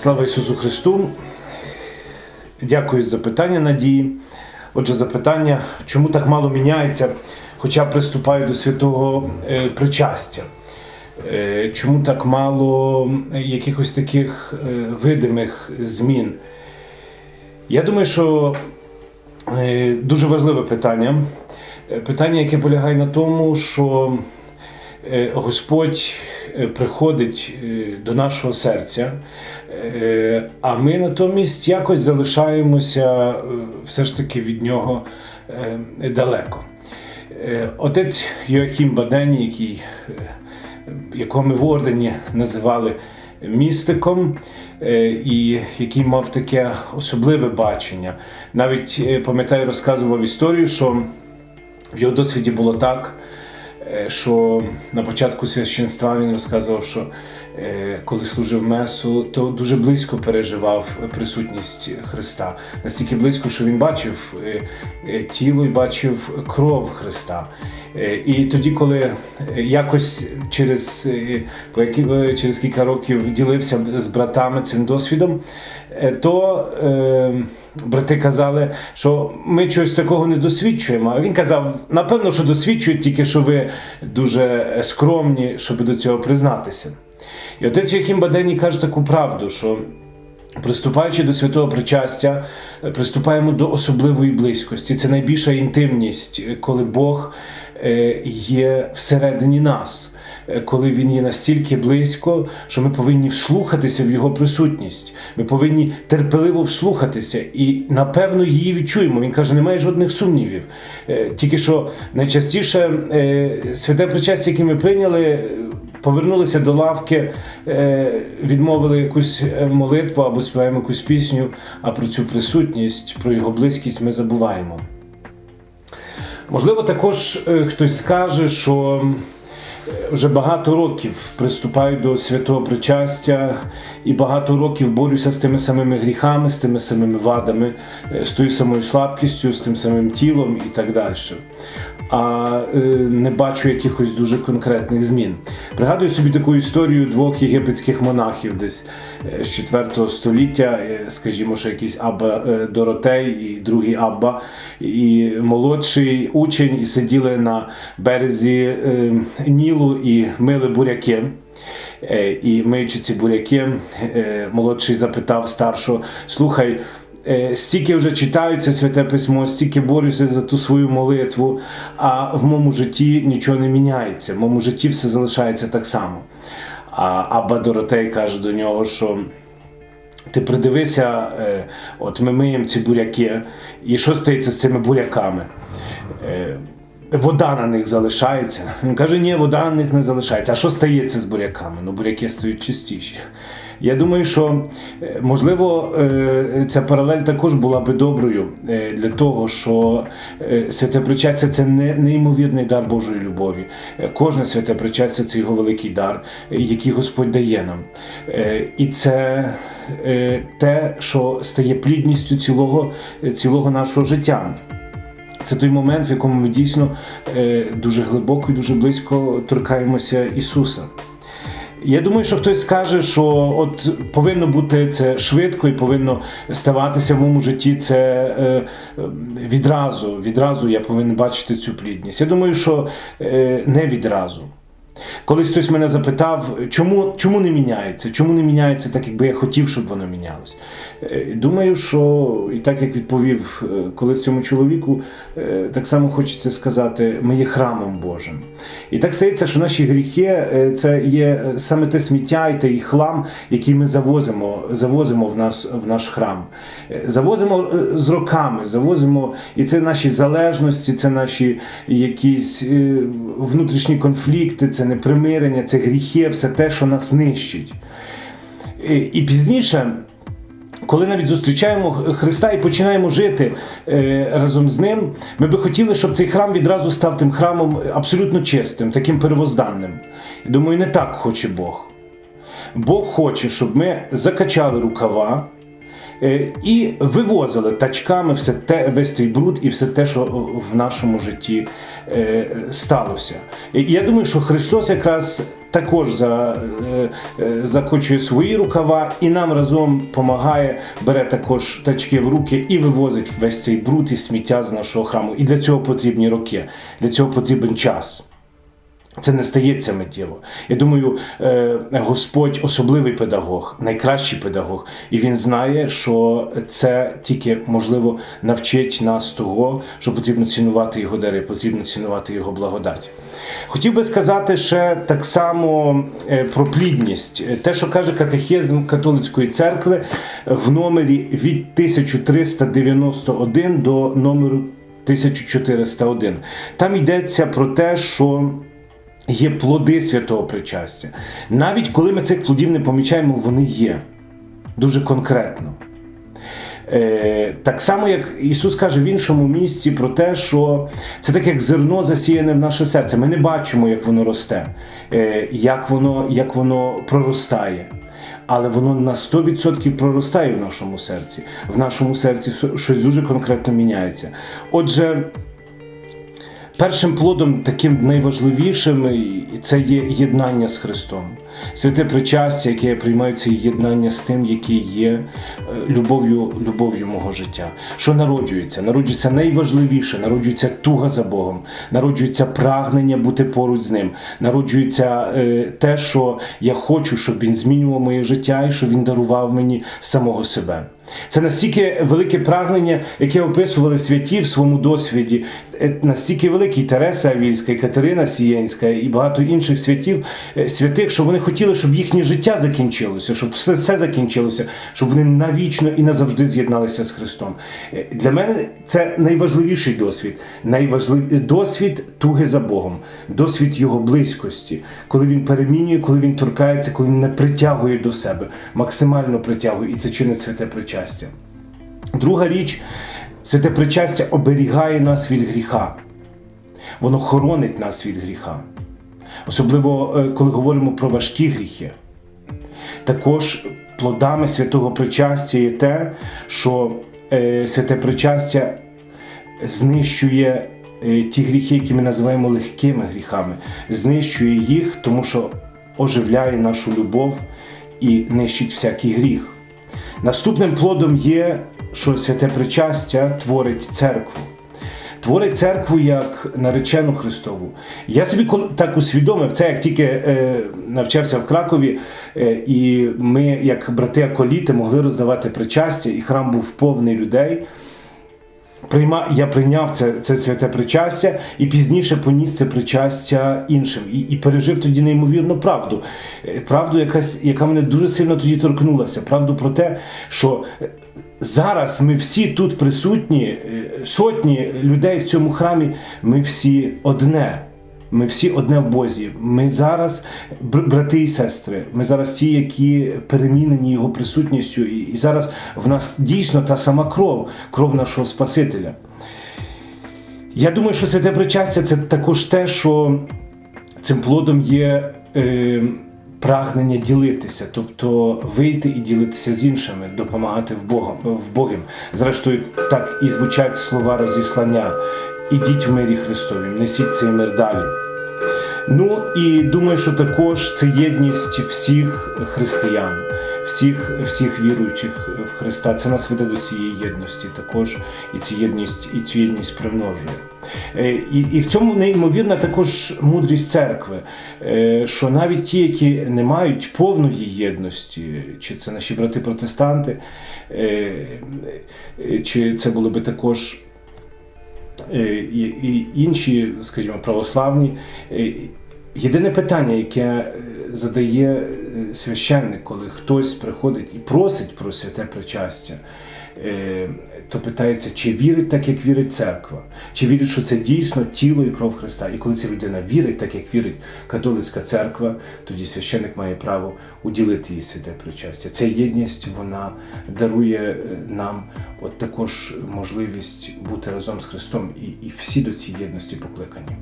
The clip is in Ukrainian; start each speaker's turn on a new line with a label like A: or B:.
A: Слава Ісусу Христу! Дякую за запитання, Надії. Отже, запитання, чому так мало міняється, хоча приступаю до святого е, причастя? Е, Чому так мало якихось таких е, видимих змін? Я думаю, що е, дуже важливе питання. Е, Питання, яке полягає на тому, що е, Господь приходить е, до нашого серця, е, а ми натомість якось залишаємося е, все ж таки від нього е, далеко. Е, Отець Йоахім Бадені, який, е, якого ми в ордені називали містиком, е, і який мав таке особливе бачення. Навіть е, пам'ятаю, розказував історію, що в його досвіді було так, е, що на початку священства він розказував, що е, коли служив месу, то дуже близько переживав присутність Христа. Настільки близько, що він бачив е, е, тіло і бачив кров Христа. Е, І тоді, коли е, якось через, е, е, через кілька років ділився з братами цим досвідом, е, то е, брати казали, що ми чогось такого не досвідчуємо. А він казав: напевно, що досвідчують, тільки що ви дуже скромні, щоб до цього признатися. І отець Яхім Бадені каже таку правду, що Приступаючи до святого причастя, приступаємо до особливої близькості. Це найбільша інтимність, коли Бог е, є всередині нас, коли Він є настільки близько, що ми повинні вслухатися в Його присутність. Ми повинні терпеливо вслухатися і напевно її відчуємо. Він каже, немає жодних сумнівів. Е, Тільки що найчастіше е, святе причастя, яке ми прийняли, е, повернулися до лавки, е, відмовили якусь е, молитву або співаємо якусь пісню, а про цю присутність, про його близькість ми забуваємо. Можливо, також е, хтось скаже, що е, вже багато років приступаю до святого причастя і багато років борюся з тими самими гріхами, з тими самими вадами, е, з тою самою слабкістю, з тим самим тілом і так далі. А е, не бачу якихось дуже конкретних змін. Пригадую собі таку історію двох єгипетських монахів десь е, з 4 століття, е, скажімо, що якийсь Абба Доротей і другий Абба, і молодший учень, і сиділи на березі Нілу і мили буряки. І миючи ці буряки, молодший запитав старшого: слухай. Е, Стільки вже читаю це святе письмо, стільки борюся за ту свою молитву, а в моєму житті нічого не міняється. В моєму житті все залишається так само. А Абба Доротей каже до нього, що ти придивися, е, от ми миємо ці буряки, і що стається з цими буряками? Е, Вода на них залишається. Він каже, ні, вода на них не залишається. А що стається з буряками? Ну, буряки стають чистіші. Я думаю, що е, можливо е, ця паралель також була би доброю е, для того, що святе причастя це не- неймовірний дар Божої любові. Кожне святе причастя це його великий дар, який Господь дає нам. І це те, що стає плідністю цілого, цілого нашого життя. Це той момент, в якому ми дійсно дуже глибоко і дуже близько торкаємося Ісуса. Я думаю, що хтось скаже, що от повинно бути це швидко і повинно ставатися в моєму житті це е, відразу. Відразу я повинен бачити цю плідність. Я думаю, що е, не відразу. Колись хтось мене запитав, чому, чому не міняється? Чому не міняється так, якби я хотів, щоб воно мінялось? Е, Думаю, що і так як відповів е, колись цьому чоловіку, е, так само хочеться сказати: ми є храмом Божим. І так стається, що наші гріхи це є саме те сміття і той хлам, який ми завозимо, завозимо в нас в наш храм. Завозимо з роками, завозимо, і це наші залежності, це наші якісь внутрішні конфлікти, це непримирення, це гріхи, все те, що нас нищить. І, і пізніше. Коли навіть зустрічаємо Христа і починаємо жити е, разом з ним, ми би хотіли, щоб цей храм відразу став тим храмом абсолютно чистим, таким первозданним. Думаю, не так хоче Бог. Бог хоче, щоб ми закачали рукава, е, і вивозили тачками все те, весь той бруд і все те, що в нашому житті е, сталося. І я думаю, що Христос якраз також за, е, е, закочує свої рукава і нам разом допомагає, бере також тачки в руки і вивозить весь цей бруд і сміття з нашого храму. І для цього потрібні роки, для цього потрібен час. Це не стається миттєво. Я думаю, е, Господь особливий педагог, найкращий педагог, і він знає, що це тільки можливо навчить нас того, що потрібно цінувати його дари, потрібно цінувати його благодать. Хотів би сказати ще так само е, про плідність. Е, Те, що каже катехизм католицької церкви в номері від 1391 до номеру 1401. Там йдеться про те, що є плоди святого причастя. Навіть коли ми цих плодів не помічаємо, вони є дуже конкретно. Е, так само, як Ісус каже в іншому місці про те, що це так як зерно засіяне в наше серце. Ми не бачимо, як воно росте, е, як воно, як воно проростає. Але воно на 100% проростає в нашому серці. В нашому серці щось дуже конкретно міняється. Отже, Першим плодом, таким найважливішим, це є єднання з Христом. Святе причастя, яке я приймаю, це єднання з тим, який є е, любов'ю, любов'ю мого життя. Що народжується? Народжується найважливіше, народжується туга за Богом, народжується прагнення бути поруч з ним, народжується е, те, що я хочу, щоб він змінював моє життя і щоб він дарував мені самого себе. Це настільки велике прагнення, яке описували святі в своєму досвіді, е, настільки великий Тереса Авільська, і Катерина Сієнська і багато інших святів, е, святих, що вони хотіли, щоб їхнє життя закінчилося, щоб все, все закінчилося, щоб вони навічно і назавжди з'єдналися з Христом. Е, Для мене це найважливіший досвід, найважливіший досвід туги за Богом, досвід його близькості, коли він перемінює, коли він торкається, коли він не притягує до себе, максимально притягує, і це чинить святе причастя. Друга річ, святе причастя оберігає нас від гріха. Воно хоронить нас від гріха. Особливо, е, коли говоримо про важкі гріхи. Також плодами святого причастя є те, що е, святе причастя знищує е, ті гріхи, які ми називаємо легкими гріхами, знищує їх, тому що оживляє нашу любов і нищить всякий гріх. Наступним плодом є, що святе причастя творить церкву. Творить церкву як наречену Христову. Я собі так усвідомив це, як тільки е, навчався в Кракові, е, і ми, як брати аколіти, могли роздавати причастя, і храм був повний людей. Прийма, я прийняв це, це святе причастя і пізніше поніс це причастя іншим. І, і пережив тоді неймовірну правду. Е, Правду, якась, яка мене дуже сильно тоді торкнулася. Правду про те, що е, зараз ми всі тут присутні, е, сотні людей в цьому храмі, ми всі одне. Ми всі одне в Бозі. Ми зараз брати і сестри. Ми зараз ті, які перемінені його присутністю, і, зараз в нас дійсно та сама кров, кров нашого Спасителя. Я думаю, що святе причастя це також те, що цим плодом є е, прагнення ділитися, тобто вийти і ділитися з іншими, допомагати в Богом, в Богом. Зрештою, так і звучать слова розіслання. Ідіть в мирі Христові, несіть цей мир далі. Ну і думаю, що також це єдність всіх християн, всіх, всіх віруючих в Христа. Це нас веде до цієї єдності також, і цю єдність, і цю єдність примножує. Е, І, і в цьому неймовірна також мудрість церкви, е, що навіть ті, які не мають повної єдності, чи це наші брати-протестанти, е, чи це були би також і, і інші, скажімо, православні. е, Єдине питання, яке е, задає е, священник, коли хтось приходить і просить про святе причастя, е, то питається, чи вірить так, як вірить церква, чи вірить, що це дійсно тіло і кров Христа. І коли ця людина вірить, так як вірить католицька церква, тоді священник має право уділити їй святе причастя. Ця єдність вона дарує е, нам от також можливість бути разом з Христом, і, і всі до цієї єдності покликані.